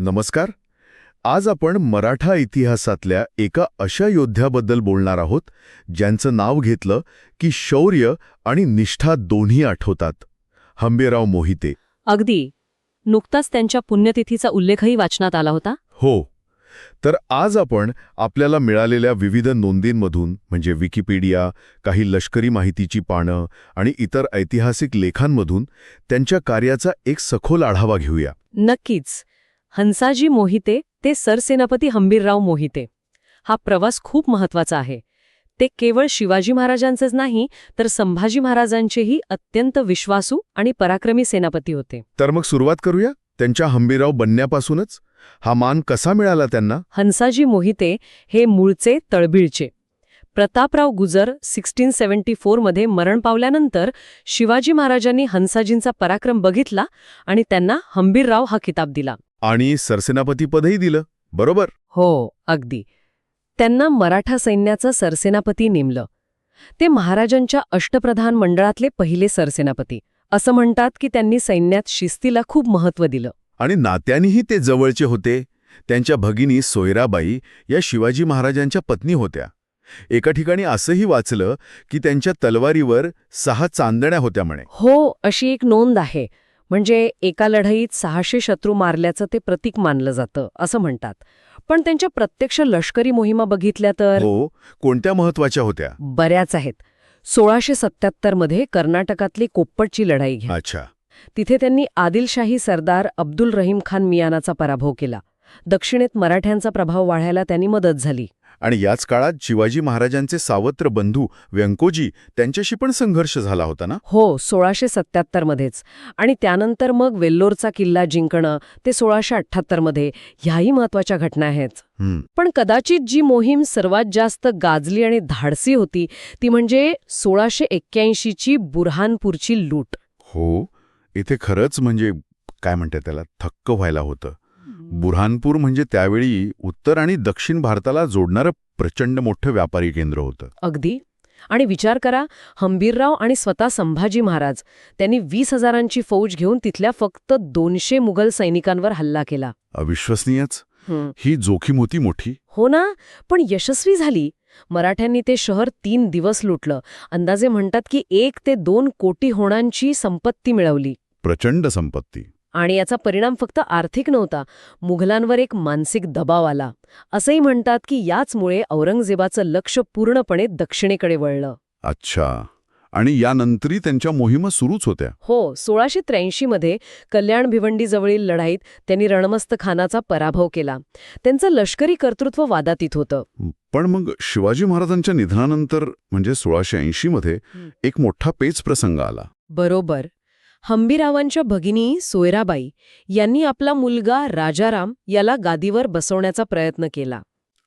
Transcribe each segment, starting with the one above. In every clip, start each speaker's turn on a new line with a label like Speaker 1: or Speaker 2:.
Speaker 1: नमस्कार. आज आपण मराठा इतिहासातल्या एका अशा योद्ध्याबद्दल बोलणार आहोत ज्यांचं नाव घेतलं की शौर्य आणि निष्ठा दोन्ही आठवतात. हंबीराव मोहिते.
Speaker 2: अगदी. नुकताच त्यांच्या पुण्यतिथीचा उल्लेखही वाचनात आला होता.
Speaker 1: हो. तर आज आपण आपल्याला मिळालेल्या विविध नोंदींमधून म्हणजे विकिपीडिया काही लष्करी माहितीची पानं आणि इतर ऐतिहासिक लेखांमधून त्यांच्या कार्याचा एक सखोल आढावा घेऊया.
Speaker 2: नक्कीच. हंसाजी मोहिते ते सरसेनापती हंबीरराव मोहिते. हा प्रवास खूप महत्त्वाचा आहे. ते केवळ शिवाजी महाराजांचेच नाही तर संभाजी महाराजांचेही अत्यंत विश्वासू आणि पराक्रमी सेनापती होते.
Speaker 1: तर मग सुरुवात करूया? त्यांच्या हंबीराव बनण्यापासूनच? हा मान कसा मिळाला त्यांना?
Speaker 2: हंसाजी मोहिते हे मूळचे तळबीळचे. प्रतापराव गुजर सिक्स्टीन सेव्हन्टी फोरमध्ये मरण पावल्यानंतर शिवाजी महाराजांनी हंसाजींचा पराक्रम बघितला आणि त्यांना हंबीरराव हा किताब दिला.
Speaker 1: आणि सरसेनापतीपदही दिलं बरोबर?
Speaker 2: हो अगदी. त्यांना मराठा सैन्याचं सरसेनापती नेमलं. ते महाराजांच्या अष्टप्रधान मंडळातले पहिले सरसेनापती. असं म्हणतात की त्यांनी सैन्यात शिस्तीला खूप महत्त्व दिलं.
Speaker 1: आणि नात्यानेही ते जवळचे होते. त्यांच्या भगिनी सोयराबाई या शिवाजी महाराजांच्या पत्नी होत्या. एका ठिकाणी असंही वाचलं की त्यांच्या तलवारीवर सहा चांदण्या होत्या म्हणे.
Speaker 2: हो अशी एक नोंद आहे. म्हणजे एका लढाईत सहाशे शत्रू मारल्याचं ते प्रतीक मानलं जातं असं म्हणतात. पण त्यांच्या प्रत्यक्ष लष्करी मोहिमा बघितल्या तर?
Speaker 1: हो कोणत्या महत्त्वाच्या होत्या?
Speaker 2: बऱ्याच आहेत. सोळाशे सत्याहत्तरमध्ये कर्नाटकातली कोप्पटची लढाई घ्या.
Speaker 1: अच्छा.
Speaker 2: तिथे त्यांनी आदिलशाही सरदार अब्दुल रहीम खान मियानाचा पराभव केला. दक्षिणेत मराठ्यांचा प्रभाव वाढायला त्यांनी मदत झाली.
Speaker 1: आणि याच काळात शिवाजी महाराजांचे सावत्र बंधू व्यंकोजी त्यांच्याशी पण संघर्ष झाला होता ना?
Speaker 2: हो सोळाशे सत्याहत्तरमध्येच आणि त्यानंतर मग वेल्लोरचा किल्ला जिंकणं ते सोळाशे अठ्ठ्याहत्तरमध्ये ह्याही महत्त्वाच्या घटना आहेत. पण कदाचित जी मोहीम सर्वात जास्त गाजली आणि धाडसी होती ती म्हणजे सोळाशे एक्क्याऐंशीची बुरहानपूरची लूट.
Speaker 1: हो इथे खरंच म्हणजे काय म्हणते त्याला थक्क व्हायला होतं. बुरहानपूर म्हणजे त्यावेळी उत्तर आणि दक्षिण भारताला जोडणारं प्रचंड मोठं व्यापारी केंद्र होतं.
Speaker 2: अगदी. आणि विचार करा हंबीरराव आणि स्वतः संभाजी महाराज त्यांनी वीस हजारांची फौज घेऊन तिथल्या फक्त दोनशे मुघल सैनिकांवर हल्ला केला.
Speaker 1: अविश्वसनीयच. ही. जोखीम होती मोठी.
Speaker 2: हो ना पण यशस्वी झाली. मराठ्यांनी ते शहर तीन दिवस लुटलं. अंदाजे म्हणतात की एक ते दोन कोटी होणांची संपत्ती मिळवली.
Speaker 1: प्रचंड संपत्ती.
Speaker 2: आणि याचा परिणाम फक्त आर्थिक नव्हता मुघलांवर एक मानसिक दबाव आला. असंही म्हणतात की याचमुळे औरंगजेबाचं लक्ष पूर्णपणे दक्षिणेकडे वळलं.
Speaker 1: अच्छा. आणि यानंतरही त्यांच्या मोहिमा सुरूच होत्या?
Speaker 2: हो सोळाशे त्र्याऐंशीमध्ये कल्याण भिवंडीजवळील लढाईत त्यांनी रणमस्त खानाचा पराभव केला. त्यांचं लष्करी कर्तृत्व वादातीत होतं.
Speaker 1: पण मग शिवाजी महाराजांच्या निधनानंतर म्हणजे सोळाशे ऐंशीमध्ये. एक मोठा पेच प्रसंग आला.
Speaker 2: बरोबर. हंबीरावांच्या भगिनी सोयराबाई यांनी आपला मुलगा राजाराम याला गादीवर बसवण्याचा प्रयत्न केला.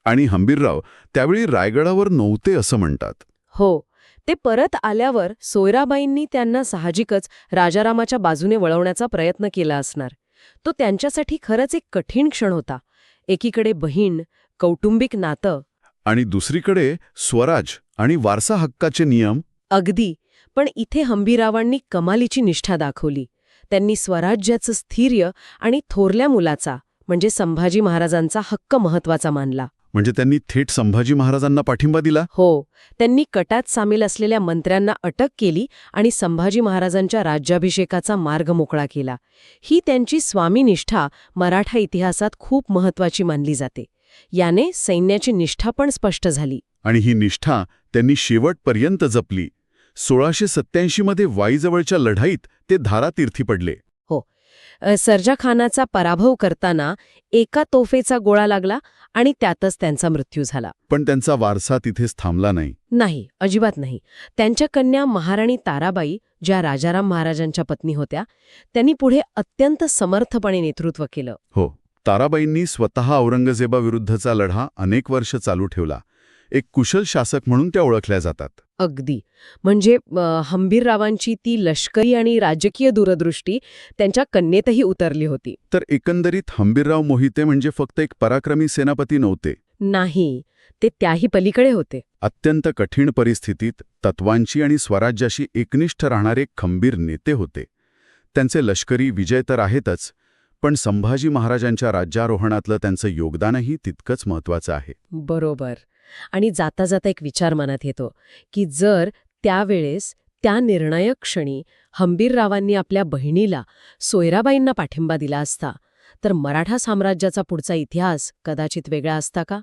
Speaker 1: आणि हंबीरराव त्यावेळी रायगडावर नव्हते असं म्हणतात.
Speaker 2: हो ते परत आल्यावर सोयराबाईंनी त्यांना साहजिकच राजारामाच्या बाजूने वळवण्याचा प्रयत्न केला असणार. तो त्यांच्यासाठी खरंच एक कठीण क्षण होता. एकीकडे बहीण कौटुंबिक नातं.
Speaker 1: आणि दुसरीकडे स्वराज आणि वारसा हक्काचे नियम.
Speaker 2: अगदी. पण इथे हंबीरावांनी कमालीची निष्ठा दाखवली. त्यांनी स्वराज्याचं स्थैर्य आणि थोरल्या मुलाचा म्हणजे संभाजी महाराजांचा हक्क महत्त्वाचा मानला.
Speaker 1: म्हणजे त्यांनी थेट संभाजी महाराजांना पाठिंबा दिला?
Speaker 2: हो. त्यांनी कटात सामील असलेल्या मंत्र्यांना अटक केली आणि संभाजी महाराजांच्या राज्याभिषेकाचा मार्ग मोकळा केला. ही त्यांची स्वामीनिष्ठा मराठा इतिहासात खूप महत्वाची मानली जाते. याने सैन्याची निष्ठा पण स्पष्ट झाली.
Speaker 1: आणि ही निष्ठा त्यांनी शेवटपर्यंत जपली. सोळाशे सत्याऐंशीमध्ये वाईजवळच्या लढाईत ते धारातीर्थी पडले.
Speaker 2: अ, सर्जा खानाचा पराभव करताना एका तोफेचा गोळा लागला आणि त्यातच त्यांचा मृत्यू झाला.
Speaker 1: पण त्यांचा वारसा तिथेच थांबला नाही.
Speaker 2: नाही अजिबात नाही. त्यांच्या कन्या महाराणी ताराबाई ज्या राजाराम महाराजांच्या पत्नी होत्या त्यांनी पुढे अत्यंत समर्थपणे नेतृत्व केलं.
Speaker 1: हो. ताराबाईंनी स्वतः औरंगजेबाविरुद्धचा लढा अनेक वर्ष चालू ठेवला. एक कुशल शासक म्हणून त्या ओळखल्या जातात.
Speaker 2: अगदी. म्हणजे हंबीररावांची ती लष्करी आणि राजकीय दूरदृष्टी त्यांच्या कन्येतही उतरली होती.
Speaker 1: तर एकंदरीत हंबीरराव मोहिते म्हणजे फक्त एक पराक्रमी सेनापती नव्हते?
Speaker 2: नाही. ते त्याही पलीकडे होते.
Speaker 1: अत्यंत कठीण परिस्थितीत तत्वांची आणि स्वराज्याशी एकनिष्ठ राहणारे खंबीर नेते होते. त्यांचे लष्करी विजय तर आहेतच पण संभाजी महाराजांच्या राज्यारोहणातलं त्यांचं योगदानही तितकंच महत्वाचं आहे.
Speaker 2: बरोबर. आणि जाता जाता एक विचार मनात येतो की जर त्यावेळेस त्या निर्णायक क्षणी हंबीररावांनी आपल्या बहिणीला सोयराबाईंना पाठिंबा दिला असता तर मराठा साम्राज्याचा पुढचा इतिहास कदाचित वेगळा असता का?